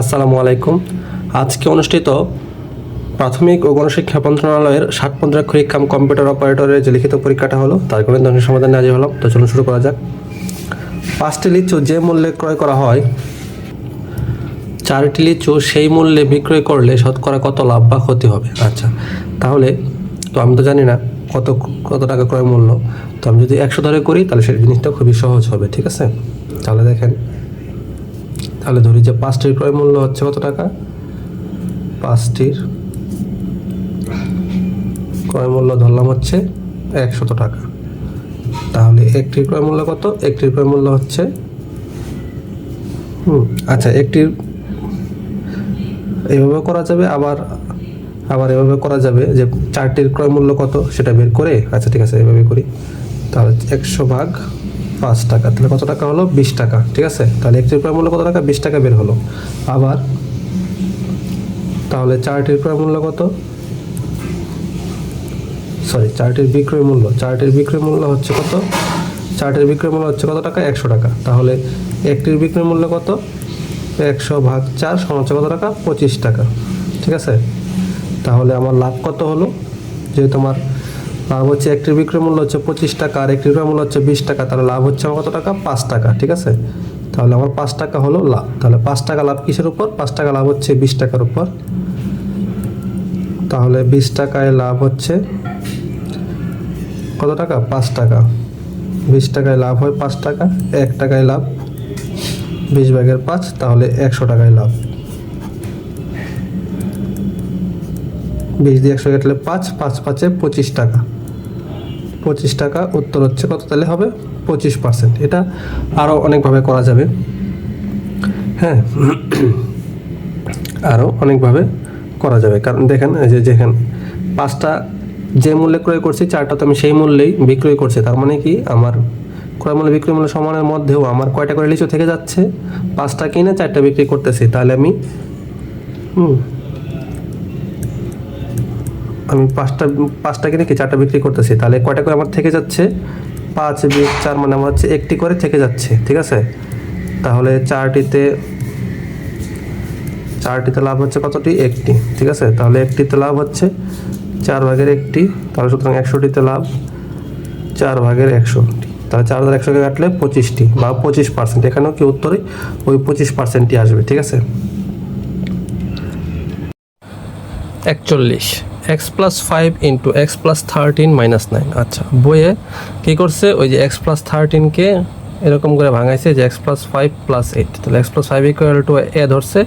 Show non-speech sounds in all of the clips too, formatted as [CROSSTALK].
আসসালামু আলাইকুম। আজকে অনুষ্ঠিত প্রাথমিক ও গণশিক্ষা মন্ত্রণালয়ের ষাট পন্দ্রাক্ষরিক কাম কম্পিউটার অপারেটরের যে লিখিত পরীক্ষাটা হলো, তার গণিত ধরনের সমাধান হাজির হলাম। তো চলুন শুরু করা যাক। পাঁচটি লিচু যে মূল্যে ক্রয় করা হয়, চারটি লিচু সেই মূল্যে বিক্রয় করলে শতকরা কত লাভ বা ক্ষতি হবে? আচ্ছা তাহলে তো আমি তো জানি না কত কত টাকা ক্রয় মূল্য। তো আমি যদি একশো ধরে করি, তাহলে সেই জিনিসটা খুবই সহজ হবে, ঠিক আছে? তাহলে দেখেন তাহলে ধরি যে পাঁচটির ক্রয় মূল্য হচ্ছে কত টাকা? পাঁচটির ক্রয় মূল্য ধরলাম হচ্ছে একশত টাকা। তাহলে একটির ক্রয় মূল্য কত? একটির ক্রয় মূল্য হচ্ছে, হুম আচ্ছা একটির এভাবে করা যাবে, আবার আবার এভাবে করা যাবে যে চারটির ক্রয় মূল্য কত সেটা বের করে আচ্ছা ঠিক আছে, এভাবে করি। তাহলে একশো ভাগ পাঁচ টাকা। তাহলে কত টাকা হলো? বিশ টাকা, ঠিক আছে? তাহলে একটির ক্রয় মূল্য কত টাকা? বিশ টাকা বের হলো। আবার তাহলে চারটির ক্রয় মূল্য কত? সরি চারটির বিক্রয় মূল্য। চারটির বিক্রয় মূল্য হচ্ছে কত? চারটির বিক্রয় মূল্য হচ্ছে কত টাকা? একশো টাকা। তাহলে একটির বিক্রয় মূল্য কত? একশো ভাগ চার সমান কত টাকা? পঁচিশ টাকা। ঠিক আছে? তাহলে আমার লাভ কত হলো? যেহেতু আমার লাভ হচ্ছে একটির বিক্রয় মূল্য হচ্ছে পঁচিশ টাকা, আর একটির বিক্রয় মূল্য হচ্ছে বিশ টাকা, তাহলে লাভ হচ্ছে আমার কত টাকা? পাঁচ টাকা, ঠিক আছে? তাহলে আমার পাঁচ টাকা হলো লাভ। তাহলে পাঁচ টাকা লাভ কিসের উপর? পাঁচ টাকা লাভ হচ্ছে বিশ টাকার উপর। তাহলে বিশ টাকায় লাভ হচ্ছে কত টাকা? পাঁচ টাকা। বিশ টাকায় লাভ হয় পাঁচ টাকা, এক টাকায় লাভ বিশ ভাগের পাঁচ, তাহলে একশো টাকায় লাভ। বিশ দিয়ে একশো কাটলে পাঁচ পাঁচ পাঁচে পঁচিশ টাকা। পঁচিশ টাকা, উত্তর হচ্ছে কত তাহলে হবে? পঁচিশ পার্সেন্ট এটা আরও অনেকভাবে করা যাবে। হ্যাঁ [CLEARS THROAT] আরও অনেকভাবে করা যাবে। কারণ দেখেন যে যেখানে, পাঁচটা যে মূল্যে ক্রয় করছি, চারটা তো আমি সেই মূল্যেই বিক্রয় করছি। তার মানে কি? আমার ক্রয় মূল্য, বিক্রয় মূল্য সমানের মধ্যেও আমার কয়টা করে লিচু থেকে যাচ্ছে? পাঁচটা কিনে চারটা বিক্রি করতেছি। তাহলে আমি, হুম আমি পাঁচটা পাঁচটা কিনে কি চারটা বিক্রি করতেছি। তাহলে কয়টা করে আমার থেকে যাচ্ছে? পাঁচ বিশ চার মানে আমার হচ্ছে একটি করে থেকে যাচ্ছে, ঠিক আছে? তাহলে চারটিতে চারটিতে লাভ হচ্ছে কতটি? একটি, ঠিক আছে? তাহলে একটিতে লাভ হচ্ছে চার ভাগের একটি, তাহলে সুতরাং একশোটিতে লাভ চার ভাগের একশোটি তাহলে চার হাজার একশোকে কাটলে পঁচিশটি বা পঁচিশ পার্সেন্ট এখানেও কি উত্তরে? ওই পঁচিশ পার্সেন্টই আসবে, ঠিক আছে? একচল্লিশ। X plus five into X plus thirteen minus nine আচ্ছা বইয়ে কী করছে? ওই যে এক্স প্লাস থার্টিনকে এরকম করে ভাঙাইছে যে x plus five plus eight তাহলে x plus five equal to a ধরছে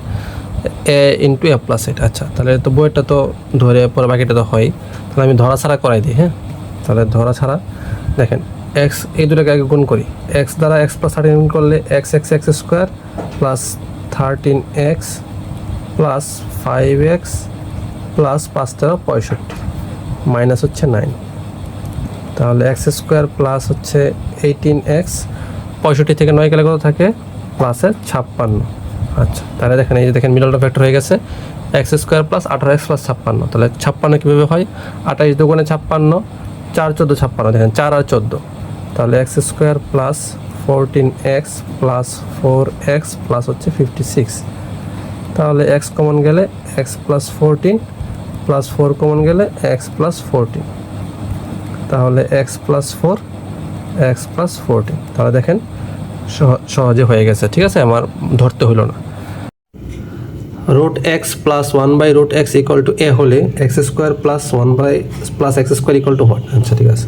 a into a plus eight আচ্ছা তাহলে তো বইটা তো ধরে পরে বাকিটা তো হয়। তাহলে আমি ধরা ছাড়া করাই দিই হ্যাঁ? তাহলে ধরা ছাড়া দেখেন এক্স এই দুটোকে আগে গুণ করি। এক্স দ্বারা এক্স প্লাস থার্টিন করলে x x x square plus thirteen x plus five x plus পাঁচ তেরো পঁয়ষট্টি, মাইনাস হচ্ছে নাইন। তাহলে এক্স স্কোয়ার প্লাস হচ্ছে এইটিন এক্স, পঁয়ষট্টি থেকে নয় গেলে কত থাকে? প্লাসের ছাপ্পান্ন। আচ্ছা তাহলে দেখেন, এই যে দেখেন মিডলটা ফ্যাক্টর হয়ে গেছে। এক্স স্কোয়ার প্লাস আঠারো এক্স প্লাস ছাপ্পান্ন। তাহলে ছাপ্পান্ন কীভাবে হয়? আঠাইশ দুগুণে ছাপ্পান্ন, চার চোদ্দ ছাপ্পান্ন। দেখেন, চার আর চোদ্দ। তাহলে x square plus fourteen x plus four x plus হচ্ছে ফিফটি সিক্স। তাহলে এক্স কমন গেলে x plus fourteen plus four common গেলে এক্স প্লাস ফোরটিন তাহলে x plus four x plus fourteen তাহলে দেখেন, সহ- সহজে হয়ে গেছে, ঠিক আছে? আমার ধরতে হলো না। Root x plus one by root x equal to a হলে x square plus one by plus x square equal to what আচ্ছা ঠিক আছে।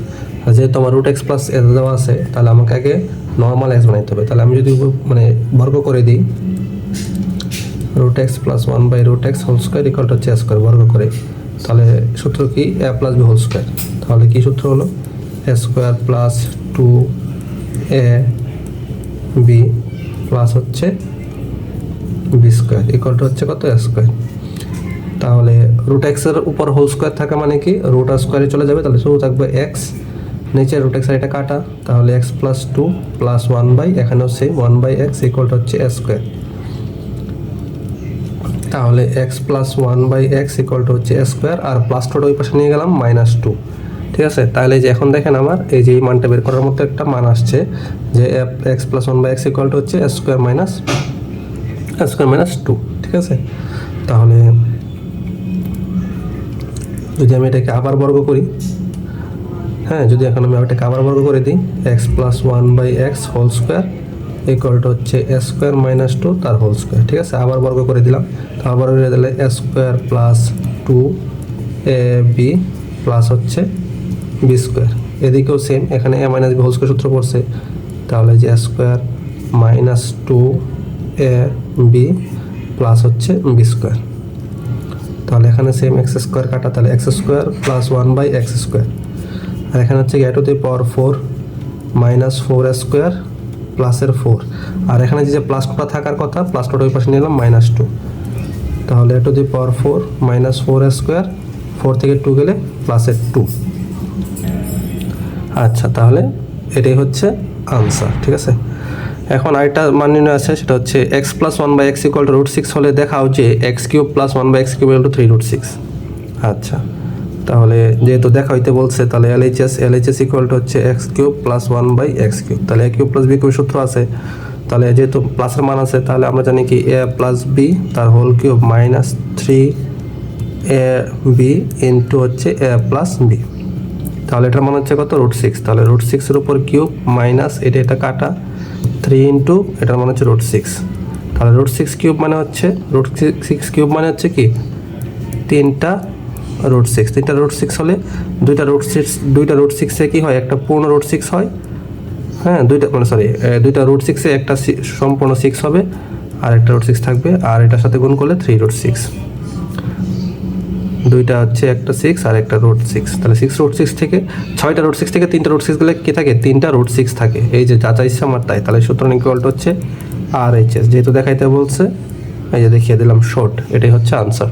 যেহেতু আমার রুট এক্স প্লাস এ দেওয়া আছে, তাহলে আমাকে আগে নর্মাল এক্স বানাইতে হবে। তাহলে আমি যদি মানে বর্গ করে দিই root x plus one by root x whole square equal to হচ্ছে স্কোয়ার বর্গ করে। তাহলে সূত্র কি? A plus b whole square তাহলে কি সূত্র হলো? A square plus two a b plus হচ্ছে বি স্কোয়ার ইকুয়াল টু হচ্ছে কত? এ স্কোয়ার তাহলে রুট এক্সের উপর হোল স্কোয়ার থাকা মানে কি? রুট আর স্কোয়ারে চলে যাবে, তাহলে শুধু থাকবে এক্স নিচে রুট এক্স এটা কাটা। তাহলে x plus two plus one by এখানেও same one by x equal to হচ্ছে এ স্কোয়ার তাহলে x plus one by x equal to হচ্ছে স্কোয়ার আর প্লাস টুটা ওই পাশে নিয়ে গেলাম মাইনাস টু ঠিক আছে? তাহলে যে এখন দেখেন আমার, এই যে এই মানটা বের করার মতো একটা মান আসছে যে x plus one by x equal to হচ্ছে square minus square minus two ঠিক আছে? তাহলে যদি আমি এটাকে আবার বর্গ করি হ্যাঁ যদি এখন আমি এটাকে আবার বর্গ করে দিই x plus one by x whole square ইকুয়ালটা হচ্ছে এ স্কোয়ার মাইনাস টু তার হোল স্কোয়ার ঠিক আছে? আবার বর্গ করে দিলাম। তো আবার দিলে a square plus two a b plus হচ্ছে বি স্কোয়ার এদিকেও সেম এখানে a minus b whole square সূত্র পড়ছে। তাহলে যে square minus two a b plus হচ্ছে বি স্কোয়ার তাহলে এখানে সেম এক্স স্কোয়ার কাটা, তাহলে x square plus one by x square আর এখানে হচ্ছে a to the power four minus four square প্লাসের ফোর। আর এখানে যে প্লাস টুটা থাকার কথা প্লাস টুটা ওই পাশে নিলাম মাইনাস টু তাহলে to the power four minus four square four থেকে টু গেলে প্লাসের টু আচ্ছা তাহলে এটাই হচ্ছে আনসার ঠিক আছে? এখন আরেকটা মান আছে, সেটা হচ্ছে x plus one by x equal to root six হলে দেখাও যে x cube plus one by x cube to three root six আচ্ছা। তাহলে যেহেতু দেখা হইতে বলছে, তাহলে L H LHS LHS equal to হচ্ছে x cube plus one by x cube তাহলে a cube plus b cube সূত্র আছে। তাহলে যেহেতু প্লাসের মান আছে, তাহলে আমরা জানি কি এ প্লাস বি তার whole cube minus three a b into হচ্ছে এ প্লাস বি তাহলে এটার মান হচ্ছে কত? রুট সিক্স তাহলে রুট সিক্সের উপর কিউব মাইনাস এটা এটা কাটা থ্রি ইন্টু এটার মানে হচ্ছে রুট সিক্স তাহলে রুট সিক্স কিউব মানে হচ্ছে রুট সিক্স কিউব মানে হচ্ছে কি? তিনটা রুট সিক্স তিনটা রুট সিক্স হলে দুইটা রুট সিক্স দুইটা রুট সিক্সে কি হয়? একটা পূর্ণ রুট সিক্স হয়। হ্যাঁ দুইটা মানে সরি দুইটা রুট সিক্সে একটা সম্পূর্ণ সিক্স হবে, আর একটা রুট সিক্স থাকবে, আর এটার সাথে গুণ করলে থ্রি রুট সিক্স দুইটা হচ্ছে একটা সিক্স আর একটা রুট সিক্স তাহলে সিক্স রুট সিক্স থেকে, ছয়টা রুট সিক্স থেকে তিনটা রুট সিক্স গেলে কি থাকে? তিনটা রুট সিক্স থাকে। এই যে যা চাইছে আমার তাই। তাহলে সুতরাং ইকুয়ালটা হচ্ছে আর এইচ এস যেহেতু দেখাইতে বলছে, এই যে দেখিয়ে দিলাম শর্ট এটাই হচ্ছে আনসার